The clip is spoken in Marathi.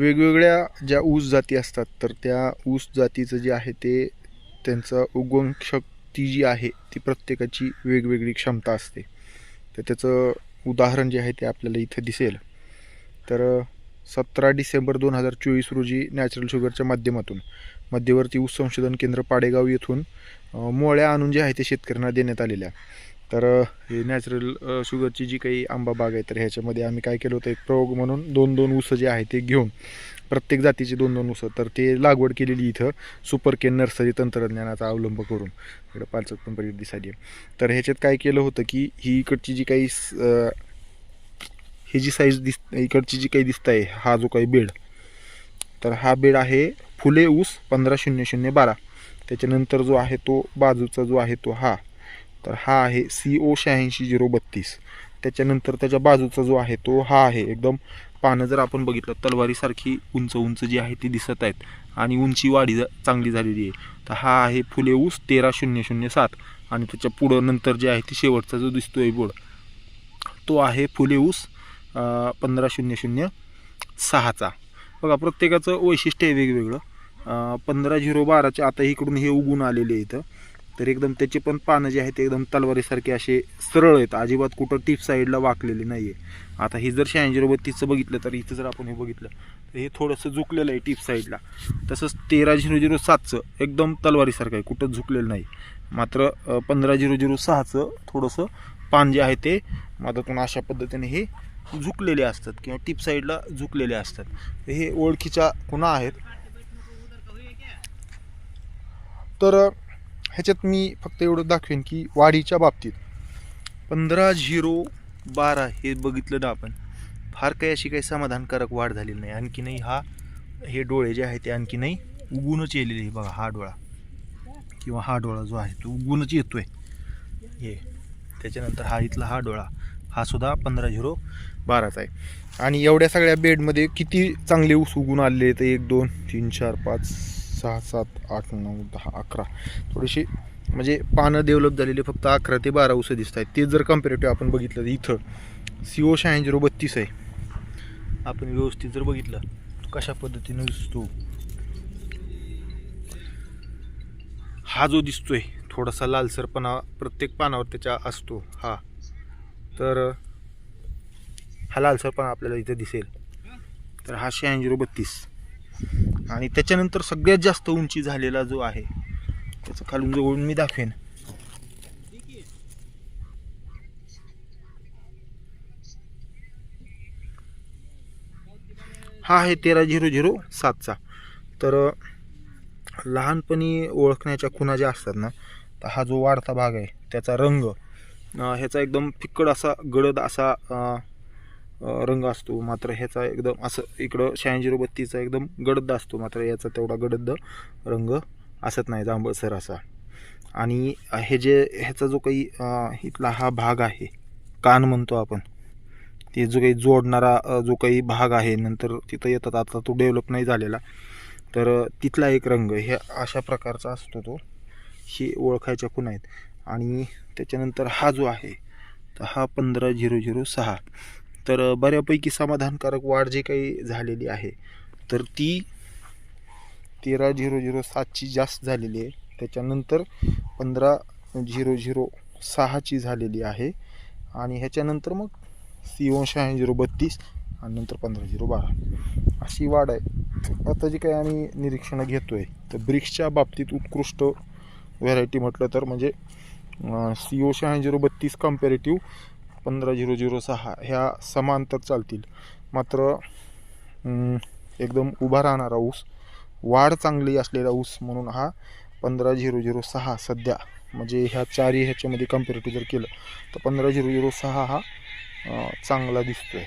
वेगवेगळ्या ज्या ऊस जाती असतात तर त्या ऊस जातीचं जे आहे ते त्यांचं उगवण शक्ती जी आहे ती प्रत्येकाची वेगवेगळी क्षमता असते. तर त्याचं उदाहरण जे आहे ते आपल्याला इथं दिसेल. तर सतरा डिसेंबर दोन हजार चोवीस रोजी नॅचरल शुगरच्या माध्यमातून मध्यवर्ती ऊस संशोधन केंद्र पाडेगाव येथून मोळ्या आणून जे आहे ते शेतकऱ्यांना देण्यात आलेल्या. तर हे नॅचरल शुगरची जी काही आंबा बाग आहे तर ह्याच्यामध्ये आम्ही काय केलं होतं एक प्रयोग म्हणून दोन दोन ऊस जे आहे ते घेऊन प्रत्येक जातीचे दोन दोन उसं तर ते लागवड केलेली इथं सुपर केन नर्सरी तंत्रज्ञानाचा अवलंब करून. इकडं पालचक पण परिट दिसायली तर ह्याच्यात काय केलं होतं की ही इकडची जी काही स- ही जी साईज दिस इकडची जी काही दिसत आहे हा जो काही बेड तर हा बेड आहे फुले ऊस पंधरा शून्य शून्य बारा. त्याच्यानंतर जो आहे तो बाजूचा जो आहे तो हा. तर हा आहे सी ओ शहाऐंशी झिरो बत्तीस. त्याच्यानंतर त्याच्या बाजूचा जो आहे तो हा आहे. एकदम पानं जर आपण बघितलं तलवारीसारखी उंच उंच जी आहे ती दिसत आहेत आणि उंची वाढी चांगली झालेली आहे. तर हा आहे फुले ऊस तेरा शून्य शून्य सात आणि त्याच्या पुढं नंतर जे आहे ती शेवटचा जो दिसतोय बोर्ड तो आहे फुले ऊस पंधरा शून्य शून्य सहाचा. बघा प्रत्येकाचं वैशिष्ट्य आहे वेगवेगळं. पंधरा झिरो बाराचे आता इकडून हे उगून आलेले इथं. तर एकदम त्याचे पण पानं जे आहेत ते एकदम तलवारीसारखे असे सरळ आहेत. अजिबात कुठं टीप साईडला वाकलेले नाही आहे आता हे जर शहाऐंशी बत्तीसचं बघितलं तर इथं जर आपण हे बघितलं तर हे थोडंसं झुकलेलं आहे टीप साईडला. तसंच तेरा झिरो झिरो सातचं एकदम तलवारीसारखं आहे कुठं झुकलेलं नाही. मात्र पंधरा झिरो झिरो सहाचं थोडंसं पान जे आहे ते मधातून अशा पद्धतीने हे झुकलेले असतात किंवा टिप साईडला झुकलेले असतात. हे ओळखीच्या खुणा आहेत? तर ह्याच्यात मी फक्त एवढं दाखवेन की वाढीच्या बाबतीत. पंधरा झिरो बारा हे बघितलं ना आपण फार काही अशी काही समाधानकारक वाढ झालेली नाही. आणखीनही हा हे डोळे जे आहे ते आणखीनही उगूनच येलेले आहे. बघा हा डोळा किंवा हा डोळा जो आहे तो उगूनच येतोय. हे त्याच्यानंतर हा इथला हा डोळा हा सुद्धा पंधरा झिरो बाराचा आहे. आणि एवढ्या सगळ्या बेडमध्ये किती चांगले ऊस उगून आलेले आहेत? एक दोन तीन चार पाच सहा सात आठ नऊ दहा अकरा. थोडीशी म्हणजे पानं डेव्हलप झालेले फक्त अकरा ते बारा उसं दिसत आहेत. ते जर कम्पेरेटिव्ह आपण बघितलं तर इथं सी ओ शहाऐंशी झिरो बत्तीस आहे. आपण व्यवस्थित जर बघितलं कशा पद्धतीनं दिसतो? हा जो दिसतोय थोडासा लालसरपणा प्रत्येक पानावर त्याच्या असतो. हा. तर हा लालसरपणा आपल्याला इथे दिसेल. तर हा शहाऐंशी झिरो बत्तीस आणि त्याच्यानंतर सगळ्यात जास्त उंची झालेला जो आहे त्याचं खालून जवळून मी दाखवेन. हा आहे तेरा झिरो झिरो सातचा. तर लहानपणी ओळखण्याच्या खुणा ज्या असतात ना तर हा जो वाढता भाग आहे त्याचा रंग ह्याचा एकदम फिक्कड असा गडद असा रंग असतो मात्र ह्याचा एकदम असं इकडं शहाऐंशी झिरो बत्तीसचा एकदम गडद असतो मात्र याचा तेवढा गडद रंग असत नाही जांभळसर असा. आणि हे जे ह्याचा जो काही इथला हा भाग आहे कान म्हणतो आपण ते जो काही जोडणारा जो काही भाग आहे नंतर तिथं येतात आता तो डेव्हलप नाही झालेला. तर तिथला एक रंग हे अशा प्रकारचा असतो तो हे ओळखायच्या खुणा आहेत. आणि त्याच्यानंतर हा जो आहे तर हा पंधरा झिरो झिरो सहा. तर बऱ्यापैकी समाधानकारक वाढ जी काही झालेली आहे तर ती तेरा झिरो झिरो सातची जास्त झालेली आहे. त्याच्यानंतर पंधरा झिरो झिरो सहाची झालेली आहे. आणि ह्याच्यानंतर मग सी शहाऐंशी झिरो बत्तीस आणि नंतर पंधरा झिरो बारा. अशी वाढ आहे. आता जी काही आम्ही निरीक्षणं घेतो आहे तर ब्रिक्सच्या बाबतीत उत्कृष्ट व्हरायटी म्हटलं तर म्हणजे सी ओ शहाऐंशी झिरो बत्तीस कम्पॅरेटिव्ह पंधरा झिरो झिरो सहा ह्या समांतर चालतील. मात्र एकदम उभा राहणारा ऊस वाढ चांगली असलेला ऊस म्हणून हा पंधरा झिरो झिरो सहा सध्या म्हणजे ह्या चारही ह्याच्यामध्ये कम्पॅरेटिव्ह जर केलं तर पंधरा झिरो झिरो सहा हा चांगला दिसतो आहे